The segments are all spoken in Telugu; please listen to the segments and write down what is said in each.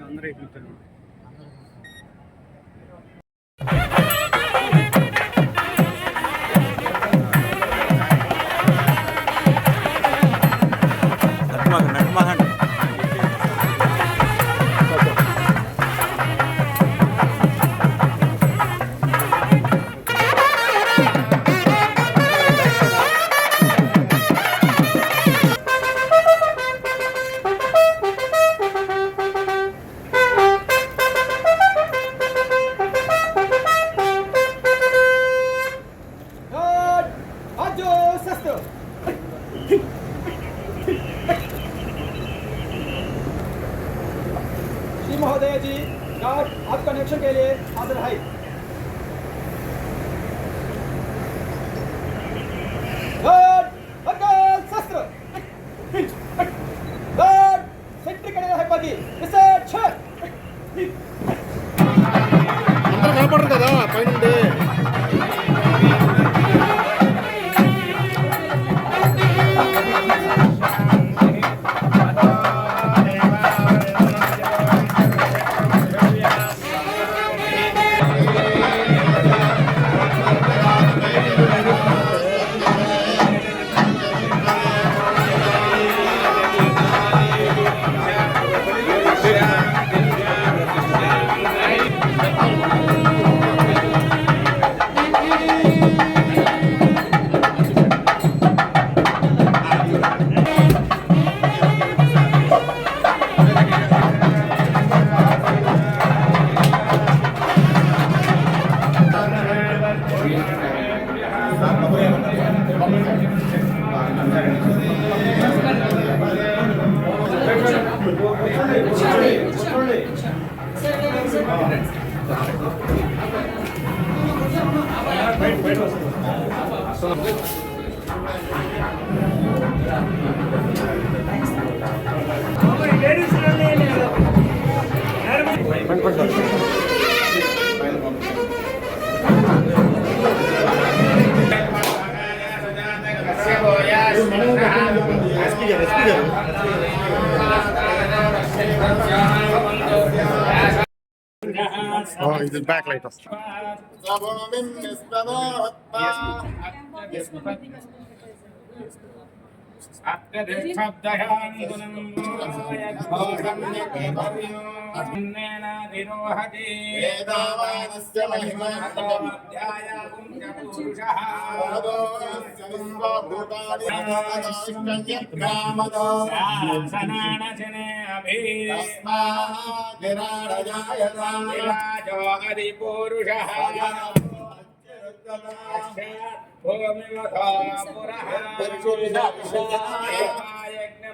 అందరూ అయిపోతారు. श्री महोदय जी कार्ड आप कनेक्शन के लिए हाजिर है। अंदर कनपड़ कदा पैन Respira, respira. Oh, he's back later. Yes. కనపడరు కదా పైనుండి ఎస్పీ గారు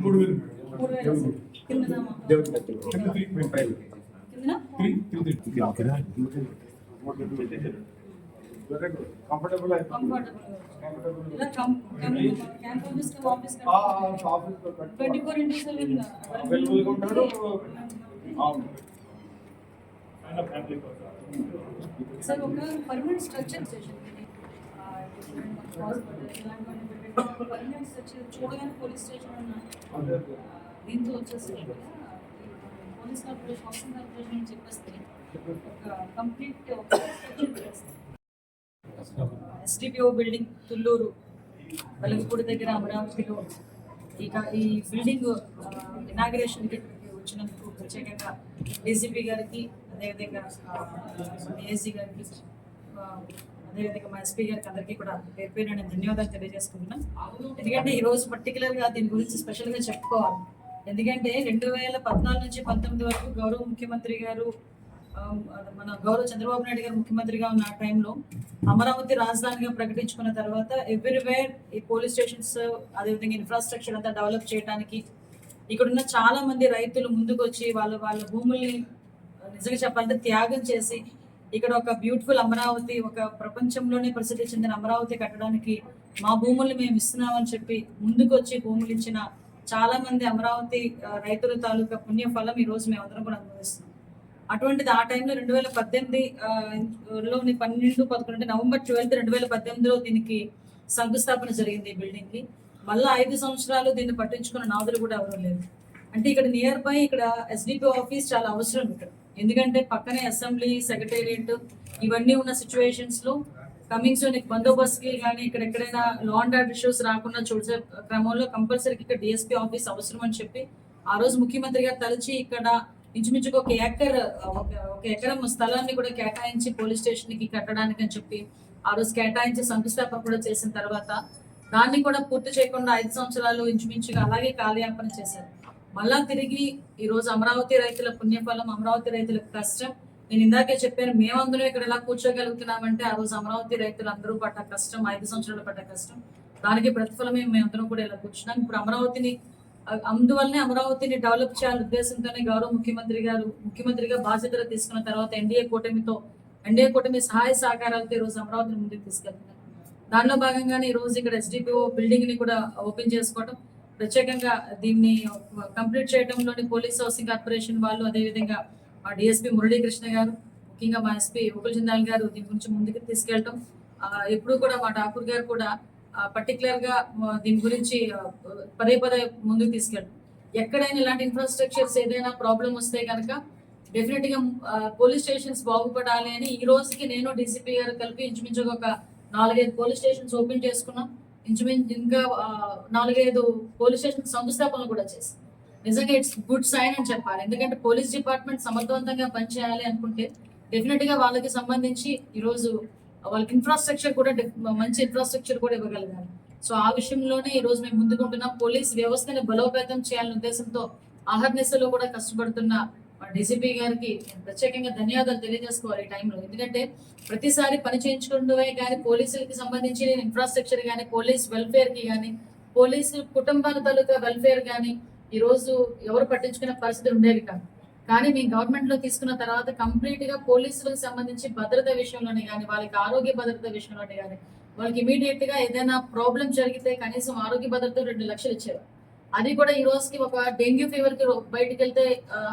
మూడు వేలు కంఫర్టబుల్ అవైలబుల్గా ఉంటాడు అవును ఫ్యామిలీ కోసం సార్ ఒక permanent structure station permanent structure చూడగానే పోలీస్ స్టేషన్ అన్న దీంతో వచ్చేసి పోలీస్ కార్పొరేషన్ హౌసింగ్ కార్పొరేషన్ అని చెప్పేస్తే ఒక complete SDPO building Tulluru Velagapudi దగ్గర అమరావతిలో ఇక ఈ బిల్డింగ్ ఇనాగ్రేషన్కి వచ్చినందుకు ప్రత్యేకంగా డీజీపీ గారికి అదేవిధంగా ఏసీ గారికి అదేవిధంగా మా ఎస్పీ గారికి అందరికీ కూడా పేరు పేరు నేను ధన్యవాదాలు తెలియజేసుకుంటున్నాను ఎందుకంటే ఈ రోజు పర్టికులర్గా దీని గురించి స్పెషల్గా చెప్పుకోవాలి. ఎందుకంటే రెండు వేల పద్నాలుగు నుంచి పంతొమ్మిది వరకు గౌరవ ముఖ్యమంత్రి గారు మన గౌరవ చంద్రబాబు నాయుడు గారు ముఖ్యమంత్రిగా ఉన్న ఆ టైంలో అమరావతి రాజధానిగా ప్రకటించుకున్న తర్వాత ఎవ్రీవేర్ ఈ పోలీస్ స్టేషన్స్ అదేవిధంగా ఇన్ఫ్రాస్ట్రక్చర్ అంతా డెవలప్ చేయడానికి ఇక్కడున్న చాలా మంది రైతులు ముందుకొచ్చి వాళ్ళ వాళ్ళ భూముల్ని నిజంగా చెప్పాలంటే త్యాగం చేసి ఇక్కడ ఒక బ్యూటిఫుల్ అమరావతి ఒక ప్రపంచంలోనే ప్రసిద్ధి చెందిన అమరావతి కట్టడానికి మా భూముల్ని మేము ఇస్తున్నామని చెప్పి ముందుకొచ్చి భూములు ఇచ్చిన చాలా మంది అమరావతి రైతుల తాలూకా పుణ్య ఫలం ఈ రోజు మేము అందరం కూడా అనుభవిస్తున్నాం. అటువంటిది ఆ టైంలో రెండు వేల పద్దెనిమిది లోని పన్నెండు పదకొండు నవంబర్ ట్వెల్త్ రెండు వేల పద్దెనిమిదిలో దీనికి శంకుస్థాపన జరిగింది ఈ బిల్డింగ్కి. మళ్ళీ ఐదు సంవత్సరాలు దీన్ని పట్టించుకున్న నాదులు కూడా ఎవరూ లేరు. అంటే ఇక్కడ నియర్ బై ఇక్కడ ఎస్డిపి ఆఫీస్ చాలా అవసరం ఇక్కడ. ఎందుకంటే పక్కనే అసెంబ్లీ సెక్రటేరియట్ ఇవన్నీ ఉన్న సిచ్యువేషన్స్లో కమింగ్ సోన్ బందోబస్తు కి కానీ ఇక్కడ ఎక్కడైనా లా అండ్ ఆర్డర్ ఇష్యూస్ రాకుండా చూసే క్రమంలో కంపల్సరీ ఇక్కడ డిఎస్పీ ఆఫీస్ అవసరం అని చెప్పి ఆ రోజు ముఖ్యమంత్రి గారు తలచి ఇక్కడ ఇంచుమించుకు ఒక ఎకర్ ఒక- ఒక ఎకరం స్థలాన్ని కూడా కేటాయించి పోలీస్ స్టేషన్కి కట్టడానికి అని చెప్పి ఆ రోజు కేటాయించి శంకుస్థాపన కూడా చేసిన తర్వాత దాన్ని కూడా పూర్తి చేయకుండా ఐదు సంవత్సరాలు ఇంచుమించుగా అలాగే కాలయాపన చేశారు. మళ్ళా తిరిగి ఈ రోజు అమరావతి రైతుల పుణ్యఫలం అమరావతి రైతులకు కష్టం. నేను ఇందాకే చెప్పాను మేమందరం ఇక్కడ ఎలా కూర్చోగలుగుతున్నామంటే ఆ రోజు అమరావతి రైతులు అందరూ పడ్డ కష్టం ఐదు సంవత్సరాలు పడ్డ కష్టం. దానికి ప్రతిఫలమే మేమందరం కూడా ఇలా కూర్చున్నాం. ఇప్పుడు అమరావతిని అందువల్లనే అమరావతిని డెవలప్ చేయాలనే ఉద్దేశంతోనే గౌరవ ముఖ్యమంత్రి గారు ముఖ్యమంత్రిగా బాధ్యతలు తీసుకున్న తర్వాత ఎన్డీఏ కూటమితో ఎన్డీఏ కూటమి సహాయ సహకారాలతో ఈ రోజు అమరావతిని ముందుకు తీసుకెళ్తున్నారు. దానిలో భాగంగానే ఈ రోజు ఇక్కడ ఎస్డిపిఓ బిల్డింగ్ని కూడా ఓపెన్ చేసుకోవటం ప్రత్యేకంగా దీన్ని కంప్లీట్ చేయడంలోని పోలీస్ హౌసింగ్ కార్పొరేషన్ వాళ్ళు అదేవిధంగా మా డిఎస్పీ మురళీకృష్ణ గారు ముఖ్యంగా మా ఎస్పీ ఉపల్ జిందాల్ గారు దీని గురించి ముందుకు తీసుకెళ్ళటం ఎప్పుడు కూడా మా ఠాకూర్ గారు కూడా పర్టికులర్గా దీని గురించి పదే పదే ముందుకు తీసుకెళ్ళటం. ఎక్కడైనా ఇలాంటి ఇన్ఫ్రాస్ట్రక్చర్స్ ఏదైనా ప్రాబ్లం వస్తే కనుక డెఫినెట్గా పోలీస్ స్టేషన్స్ బాగుపడాలి అని ఈ రోజుకి నేను డీసీపీ గారు కలిపి ఇంచుమించుగా ఒక నాలుగైదు పోలీస్ స్టేషన్స్ ఓపెన్ చేసుకున్నాం. ఇంచుమించు ఇంకా నాలుగైదు పోలీస్ స్టేషన్ సంస్థాపన కూడా చేసి నిజంగా ఇట్స్ గుడ్ సైన్ అని చెప్పాలి. ఎందుకంటే పోలీస్ డిపార్ట్మెంట్ సమర్థవంతంగా పనిచేయాలి అనుకుంటే డెఫినెట్గా వాళ్ళకి సంబంధించి ఈరోజు వాళ్ళకి ఇన్ఫ్రాస్ట్రక్చర్ కూడా మంచి ఇన్ఫ్రాస్ట్రక్చర్ కూడా ఇవ్వగలగాలి. సో ఆ విషయంలోనే ఈ రోజు మేము ముందుకుంటున్నాం. పోలీస్ వ్యవస్థని బలోపేతం చేయాలనే ఉద్దేశంతో అహర్నిశలో కూడా కష్టపడుతున్న డీసీపీ గారికి ప్రత్యేకంగా ధన్యవాదాలు తెలియజేసుకోవాలి ఈ టైంలో. ఎందుకంటే ప్రతిసారి పని చేయించుకుంటే కానీ పోలీసులకి సంబంధించి ఇన్ఫ్రాస్ట్రక్చర్ కానీ పోలీస్ వెల్ఫేర్కి కానీ పోలీసు కుటుంబాల తాలూకా వెల్ఫేర్ కానీ ఈ రోజు ఎవరు పట్టించుకునే పరిస్థితి ఉండేది కాదు. కానీ మేము గవర్నమెంట్లో తీసుకున్న తర్వాత కంప్లీట్గా పోలీసులకు సంబంధించి భద్రత విషయంలోనే కానీ వాళ్ళకి ఆరోగ్య భద్రత విషయంలోనే కానీ వాళ్ళకి ఇమీడియట్గా ఏదైనా ప్రాబ్లం జరిగితే కనీసం ఆరోగ్య భద్రత రెండు లక్షలు ఇచ్చేవారు. అది కూడా ఈ రోజుకి ఒక డెంగ్యూ ఫీవర్కి బయటకు వెళ్తే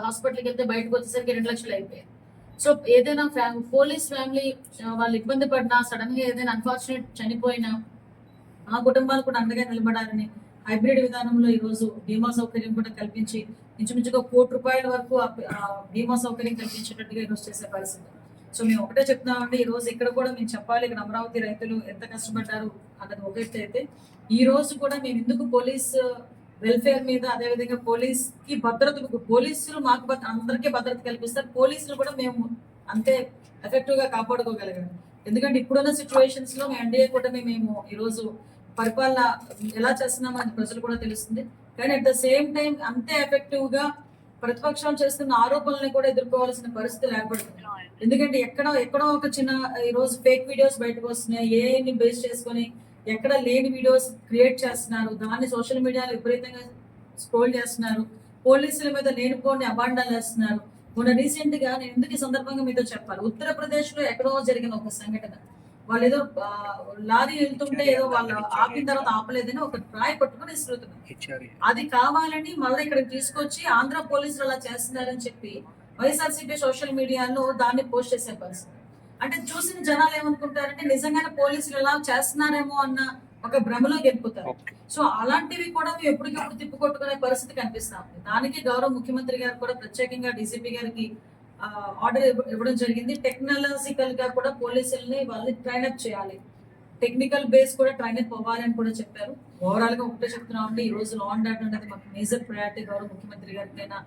హాస్పిటల్కి వెళ్తే బయటకు వచ్చేసరికి రెండు లక్షలు అయిపోయాయి. సో ఏదైనా ఫ్యా- పోలీస్ ఫ్యామిలీ వాళ్ళు ఇబ్బంది పడినా సడన్గా ఏదైనా అన్ఫార్చునేట్ చనిపోయినా ఆ కుటుంబాలు కూడా అండగా నిలబడాలని హైబ్రిడ్ విధానంలో ఈ రోజు బీమా సౌకర్యం కూడా కల్పించి ఇంచుమించుగా కోటి రూపాయల వరకు బీమా సౌకర్యం కల్పించేటట్టుగా ఈరోజు చేసే పరిస్థితి. సో మేము ఒకటే చెప్తున్నామంటే ఈ రోజు ఇక్కడ కూడా మేము చెప్పాలి ఇక్కడ అమరావతి రైతులు ఎంత కష్టపడ్డారు అన్నది ఒకటి అయితే ఈ రోజు కూడా మేము ఎందుకు పోలీస్ వెల్ఫేర్ మీద అదే విధంగా పోలీస్కి భద్రత పోలీసులు మాకు భద్ర- అందరికీ భద్రత కల్పిస్తారు. పోలీసులు కూడా మేము అంతే ఎఫెక్టివ్గా కాపాడుకోగలిగాం ఎందుకంటే ఇప్పుడున్న సిచ్యువేషన్స్లో మేము ఎన్డీఏ కూటమి మేము ఈ రోజు పరిపాలన ఎలా చేస్తున్నామని ప్రజలు కూడా తెలుస్తుంది. కానీ అట్ ద సేమ్ టైం అంతే ఎఫెక్టివ్గా ప్రతిపక్షాలు చేస్తున్న ఆరోపణల్ని కూడా ఎదుర్కోవాల్సిన పరిస్థితులు ఏర్పడుతుంది ఎందుకంటే ఎక్కడ ఎక్కడో ఒక చిన్న ఈ రోజు ఫేక్ వీడియోస్ బయటకు వస్తున్నాయి. ఏఐని బేస్ చేసుకొని ఎక్కడ లేని వీడియోస్ క్రియేట్ చేస్తున్నారు దాన్ని సోషల్ మీడియాలో విపరీతంగా స్క్రోల్ చేస్తున్నారు పోలీసుల మీద లేనిపోని అబాండాలు వేస్తున్నారు. మొన్న రీసెంట్గా నేను ఎందుకు సందర్భంగా మీతో చెప్పాలి. ఉత్తరప్రదేశ్లో ఎక్కడో జరిగిన ఒక సంఘటన. వాళ్ళు ఏదో లారీ వెళ్తుంటే ఏదో వాళ్ళు ఆపిన తర్వాత ఆపలేదని ఒక రాయి పట్టుకొని ఇస్తున్నారు అది కావాలని మళ్ళీ ఇక్కడ తీసుకొచ్చి ఆంధ్ర పోలీసులు అలా చేస్తున్నారని చెప్పి వైఎస్ఆర్సీపీ సోషల్ మీడియాలో దాన్ని పోస్ట్ చేసే పరిస్థితి. అంటే చూసిన జనాలు ఏమనుకుంటారంటే నిజంగానే పోలీసులు ఎలా చేస్తున్నారేమో అన్న ఒక భ్రమలో గెలుపుతారు. సో అలాంటివి కూడా మేము ఎప్పటికప్పుడు తిప్పుకొట్టుకునే పరిస్థితి కనిపిస్తా ఉంది. దానికి గౌరవ ముఖ్యమంత్రి గారు కూడా ప్రత్యేకంగా డీసీపీ గారికి ఆర్డర్ ఇవ్వడం జరిగింది. టెక్నాలజికల్గా కూడా పోలీసుల్ని వాళ్ళని ట్రైన్ అప్ చేయాలి. టెక్నికల్ బేస్ కూడా ట్రైన్ అప్ అవ్వాలని కూడా చెప్పారు. ఓవరాల్గా ఒకటే చెప్తున్నాం అంటే ఈ రోజు లా అండ్ ఆర్డర్ అనేది మాకు మేజర్ ప్రయారిటీ గౌరవ ముఖ్యమంత్రి గారికైనా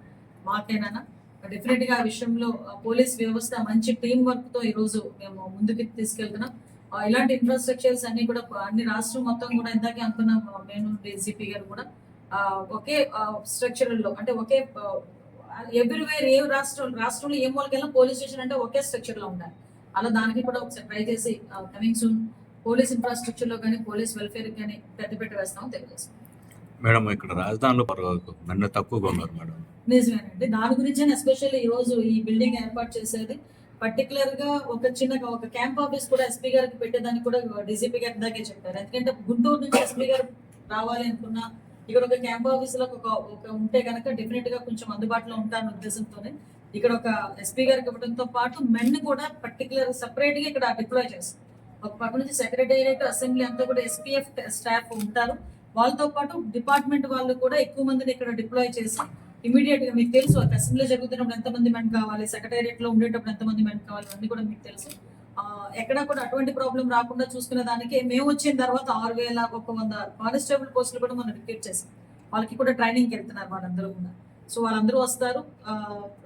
మాకైనా డెఫినెట్గా ఆ విషయంలో పోలీస్ వ్యవస్థ మంచి టీం వర్క్తో ఈ రోజు మేము ముందుకు తీసుకెళ్తున్నాం. ఇలాంటి ఇన్ఫ్రాస్ట్రక్చర్స్ అన్ని కూడా అన్ని రాష్ట్రం మొత్తం కూడా ఇందాకే అనుకున్నాం నేను డీసీపీ గారు కూడా. ఒకే స్ట్రక్చర్లో అంటే ఒకే ఎవ్రీవేర్ ఏ రాష్ట్రం రాష్ట్రంలో ఏ మూలకెళ్ళినా పోలీస్ స్టేషన్ అంటే ఒకే స్ట్రక్చర్లో ఉండాలి. అలా దానికి కూడా ఒకసారి ట్రై చేసి కమింగ్ సూన్ పోలీస్ ఇన్ఫ్రాస్ట్రక్చర్లో కానీ పోలీస్ వెల్ఫేర్ కానీ పెద్దపెట్టి వేస్తామని తెలియజేస్తాం మేడం ఇక్కడ రాజధానిలో పర్వాలేదు. నన్ను తక్కువగా ఉన్నారు మేడం. నిజమేనండి. దాని గురించి ఎస్పెషల్లీ ఈ రోజు ఈ బిల్డింగ్ ఏర్పాటు చేసేది. పర్టికులర్గా ఒక చిన్న ఒక క్యాంప్ ఆఫీస్ కూడా ఎస్పీ గారికి పెట్టేదానికి కూడా డీజీపీ గారి దాకే చెప్పారు. ఎందుకంటే గుంటూరు నుంచి ఎస్పీ గారు రావాలి అనుకున్నా ఇక్కడ ఒక క్యాంప్ ఆఫీస్లో ఒక ఒక ఉంటే కనుక డెఫినెట్గా కొంచెం అందుబాటులో ఉంటారన్న ఉద్దేశంతోనే ఇక్కడ ఒక ఎస్పీ గారికి ఇవ్వడంతో పాటు మెన్ కూడా పర్టికులర్ సెపరేట్గా ఇక్కడ డిప్లాయ్ చేస్తారు. ఒక పక్క నుంచి సెక్రటేరియట్ అసెంబ్లీ అంతా కూడా ఎస్పీఎఫ్ స్టాఫ్ ఉంటారు. వాళ్ళతో పాటు డిపార్ట్మెంట్ వాళ్ళు కూడా ఎక్కువ మందిని ఇక్కడ డిప్లాయ్ చేసి ఇమీడియట్గా మీకు తెలుసు ఒక అసెంబ్లీ జరుగుతున్నప్పుడు ఎంతమంది మెన్ కావాలి సెక్రటేరియట్లో ఉండేటప్పుడు ఎంతమంది మెన్ కావాలి అన్ని కూడా మీకు తెలుసు. ఎక్కడ ఎక్కడా కూడా అటువంటి ప్రాబ్లం రాకుండా చూసుకునే దానికి మేము వచ్చిన తర్వాత ఆరు వేల ఒక వంద కానిస్టేబుల్ పోస్టులు కూడా మనం రిక్రూట్ చేసాం వాళ్ళకి కూడా ట్రైనింగ్ వెళ్తున్నారు వాళ్ళందరూ కూడా. సో వాళ్ళందరూ వస్తారు.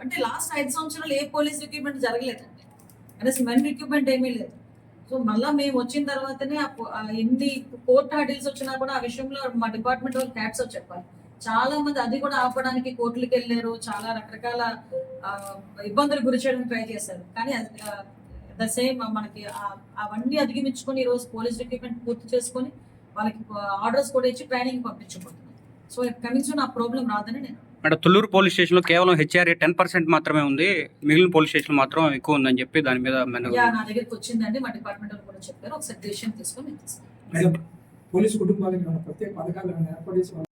అంటే లాస్ట్ ఐదు సంవత్సరాలు ఏ పోలీస్ రిక్రూట్మెంట్ జరగలేదండి. అనేసి మెన్ రిక్రూట్మెంట్ ఏమీ లేదు. సో మళ్ళా మేము వచ్చిన తర్వాతనే ఆ ఎన్ని కోర్టు హడిల్స్ వచ్చినా కూడా ఆ విషయంలో మా డిపార్ట్మెంట్ వాళ్ళు క్యాట్స్ చెప్పాలి. చాలా మంది అది కూడా ఆపడానికి కోర్టులకు వెళ్ళారు. చాలా రకరకాల ఇబ్బందులు గురి చేయడానికి ట్రై చేశారు. కానీ ద సేమ్ మనకి అవన్నీ అధిగమించుకొని ఈరోజు పోలీస్ రిక్రూట్మెంట్ పూర్తి చేసుకొని వాళ్ళకి ఆర్డర్స్ కూడా ఇచ్చి ట్రైనింగ్ పంపించబోతున్నాం. సో కనీసం నా ప్రాబ్లం రాదని నేను మేడం తుళ్ళూరు పోలీస్ స్టేషన్లో కేవలం హెచ్ఆర్ఏ టెన్ పర్సెంట్ మాత్రమే ఉంది. మిగిలిన పోలీస్ స్టేషన్ మాత్రం ఎక్కువ ఉందని చెప్పి దాని మీద యా నా దగ్గరికి వచ్చిందండి. మా డిపార్ట్మెంట్ వాళ్ళు కూడా చెప్పారు. ఒకసారి డిసిషన్ తీసుకొని నేను తీసుకుంటాను. మేడం పోలీసు కుటుంబాలకు ఏమైనా ప్రత్యేక పథకాలు ఏమైనా ఏర్పాటు చేసి